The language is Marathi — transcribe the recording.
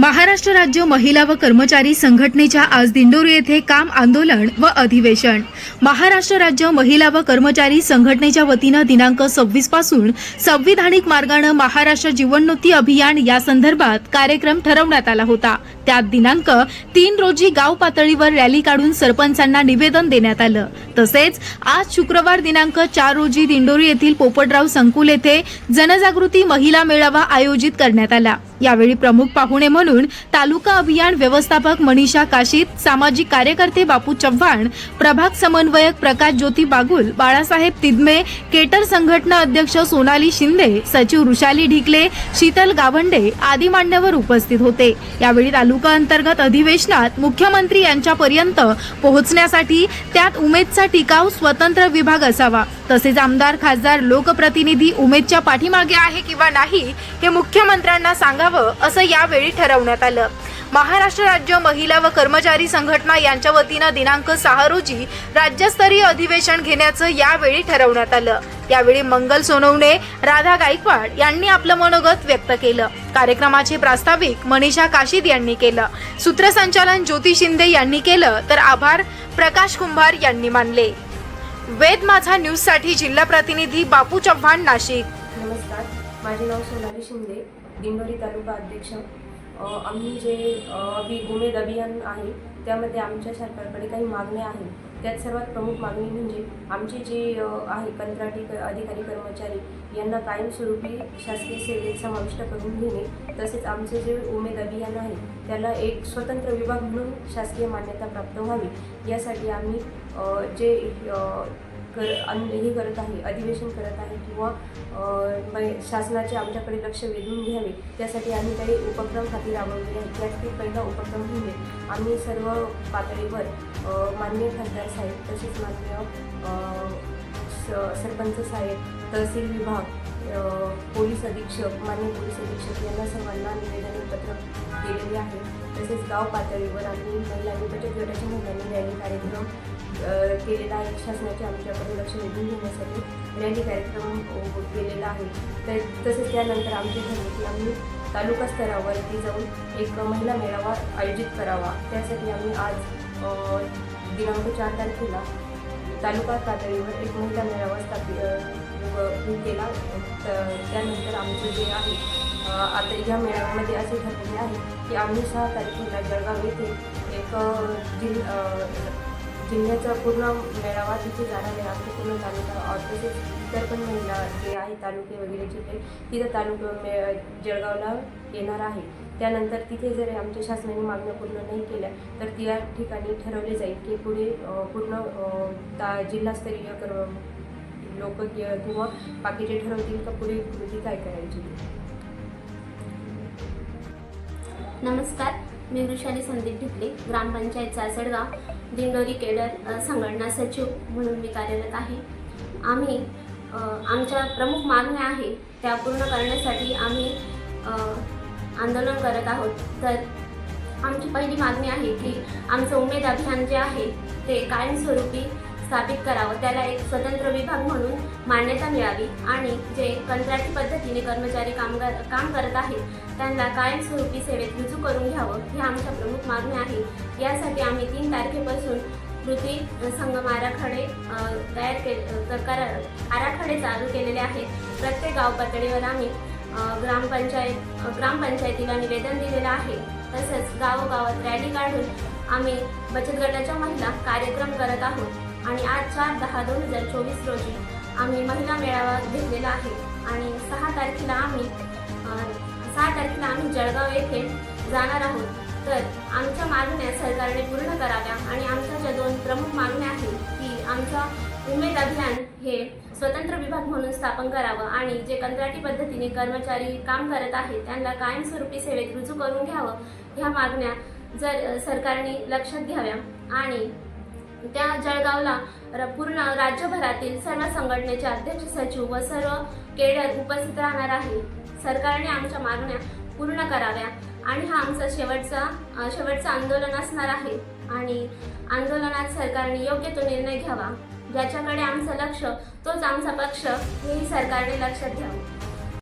महाराष्ट्र राज्य महिला व कर्मचारी संघटनेच्या आज दिंडोरी येथे काम आंदोलन व अधिवेशन. महाराष्ट्र राज्य महिला व कर्मचारी संघटनेच्या वतीनं दिनांक सव्वीसपासून संविधानिक मार्गानं महाराष्ट्र जीवनोन्नती अभियान या संदर्भात कार्यक्रम ठरवण्यात आला होता. त्यात दिनांक तीन रोजी गाव पातळीवर रॅली काढून सरपंचांना निवेदन देण्यात आलं. तसेच आज शुक्रवार दिनांक चार रोजी दिंडोरी येथील पोपटराव संकुल येथे जनजागृती महिला मेळावा आयोजित करण्यात आला. यावेळी प्रमुख पाहुणे म्हणून तालुका अभियान व्यवस्थापक मनीषा काशीत सामाजिक कार्यकर्ते बापू चव्हाण प्रभाग समन्वयक प्रकाश ज्योती बागुल बाळासाहेब तिदमे केटर संघटना अध्यक्ष सोनाली शिंदे सचिव ऋषाली ढिकले शीतल गावंडे आदी मान्यवर उपस्थित होते. यावेळी तालुका अंतर्गत अधिवेशनात मुख्यमंत्री यांच्यापर्यंत पोहोचण्यासाठी त्यात उमेदचा टिकाव स्वतंत्र विभाग असावा. तसेच आमदार खासदार लोकप्रतिनिधी उमेदच्या पाठीमागे आहे किंवा नाही हे मुख्यमंत्र्यांना सांगावं असं यावेळी ठरवण्यात आलं. महाराष्ट्र राज्य महिला व कर्मचारी संघटना यांच्या वतीनं दिनांक सहा रोजी राज्यस्तरीय अधिवेशन घेण्याचं यावेळी ठरवण्यात आलं. यावेळी मंगल सोनवणे राधा गायकवाड यांनी आपलं मनोगत व्यक्त केलं. कार्यक्रमाचे प्रास्ताविक मनीषा काशीद यांनी केलं. सूत्रसंचालन ज्योती शिंदे यांनी केलं. तर आभार प्रकाश कुंभार यांनी मानले. वेद माझा न्यूजसाठी जिल्हा प्रतिनिधी बापू चव्हाण नाशिक. नमस्कार माझे नाव सोनाली शिंदे दिंडोरी तालुका अध्यक्ष. आम्ही जे अभि उमेद अभियान आहे त्यामध्ये आमच्या सरकारकडे काही मागण्या आहेत. त्यात सर्वात प्रमुख मागणी म्हणजे आमचे जे आहे कंत्राटी क- अधिकारी कर्मचारी यांना कायमस्वरूपी शासकीय सेवेत समाविष्ट करून घेणे तसेच आमचे जे उमेद अभियान आहे त्याला एक स्वतंत्र विभाग म्हणून शासकीय मान्यता प्राप्त व्हावी. यासाठी आम्ही जे कर हे करत आहे अधिवेशन करत आहे किंवा शासनाचे आमच्याकडे लक्ष वेधून घ्यावे त्यासाठी आम्ही काही उपक्रम हाती राबवलेले आहेत. त्यातील पहिला उपक्रम म्हणजे आम्ही सर्व पातळीवर मान्य खासदार साहेब तसेच मान्य सरपंच साहेब तहसील विभाग पोलीस अधीक्षक माननीय पोलीस अधीक्षक यांना सर्वांना निवेदन पत्र दिलेले आहे. तसेच गाव पातळीवर आम्ही महिलांनी बचत गटाच्या महिलांनी रॅली कार्यक्रम केलेला आहे. शासनाचे आमच्याकडे लक्ष वेधून घेण्यासाठी रॅली कार्यक्रम केलेला आहे. तर तसेच त्यानंतर आमचे ठरले की आम्ही तालुका स्तरावरती जाऊन एक महिला मेळावा आयोजित करावा. त्यासाठी आम्ही आज दिनांक चार तारखेला तालुका पातळीवर एक महिला मेळावा स्थापित केला. तर त्यानंतर आमचं जे आहे आता या मेळाव्यामध्ये असे ठरलेले आहे की आम्ही सहा तारखेला जळगाव येथे एक जिल जिल्ह्याचा पूर्ण मेळावा तिथे जाणार आहे. आमच्या पूर्ण तालुका तसेच इतर पण महिला जे आहे तालुके वगैरे जिथे तिथं तालुका मे जळगावला येणार आहे. त्यानंतर तिथे जर आमच्या शासनाने मागण्या पूर्ण नाही केल्या तर त्या ठिकाणी ठरवले जाईल की पुढे पूर्ण ता जिल्हास्तरीय कर लोक किंवा बाकीचे ठरवतील का पुढे कृती काय करायची? नमस्कार मी वृषाली संदीप ढिकले ग्रामपंचायत चासडगाव दिंडोरी केडर संघटना सचिव म्हणून मी कार्यरत आहे. आम्ही आमच्या प्रमुख मागण्या आहे त्या पूर्ण करण्यासाठी आम्ही आंदोलन करत आहोत. तर आमची पहिली मागणी आहे की आमचं उमेद अभियान जे आहे ते कायमस्वरूपी स्थापित करावं. त्याला एक स्वतंत्र विभाग म्हणून मान्यता मिळावी आणि जे कंत्राटी पद्धतीने कर्मचारी कामगार काम करत आहेत त्यांना कायमस्वरूपी सेवेत रुजू करून घ्यावं ही आमच्या प्रमुख मागणी आहे. यासाठी आम्ही तीन तारखेपासून कृती संगम आराखडे तयार के अ, आराखडे चालू केलेले आहेत. प्रत्येक गाव पातळीवर आम्ही ग्रामपंचायत ग्रामपंचायतीला निवेदन दिलेलं आहे. तसंच गावोगावात रॅली काढून आम्ही बचत गटाच्या महिला कार्यक्रम करत आहोत. आणि आज चार दहा दोन हजार चोवीस रोजी आम्ही महिला मेळावा घेतलेला आहे. आणि सहा तारखेला आम्ही सहा तारखेला आम्ही जळगाव येथे जाणार आहोत. तर आमच्या मागण्या सरकारने पूर्ण कराव्या. आणि आमच्या ज्या दोन प्रमुख मागण्या आहेत की आमचा उमेद अभियान हे स्वतंत्र विभाग म्हणून स्थापन करावं आणि जे कंत्राटी पद्धतीने कर्मचारी काम करत आहेत त्यांना कायमस्वरूपी सेवेत रुजू करून घ्यावं ह्या मागण्या जर सरकारने लक्षात घ्याव्या. आणि त्या जळगावला र- पूर्ण राज्यभरातील सर्व संघटनेचे अध्यक्ष सचिव व सर्व केडर उपस्थित राहणार आहे. सरकारने आमच्या मागण्या पूर्ण कराव्या आणि हा आमचा शेवटचा शेवटचं आंदोलन असणार आहे. आणि आंदोलनात सरकारने योग्य तो निर्णय घ्यावा. ज्याच्याकडे आमचं लक्ष तोच आमचा पक्ष हेही सरकारने लक्षात घ्यावं.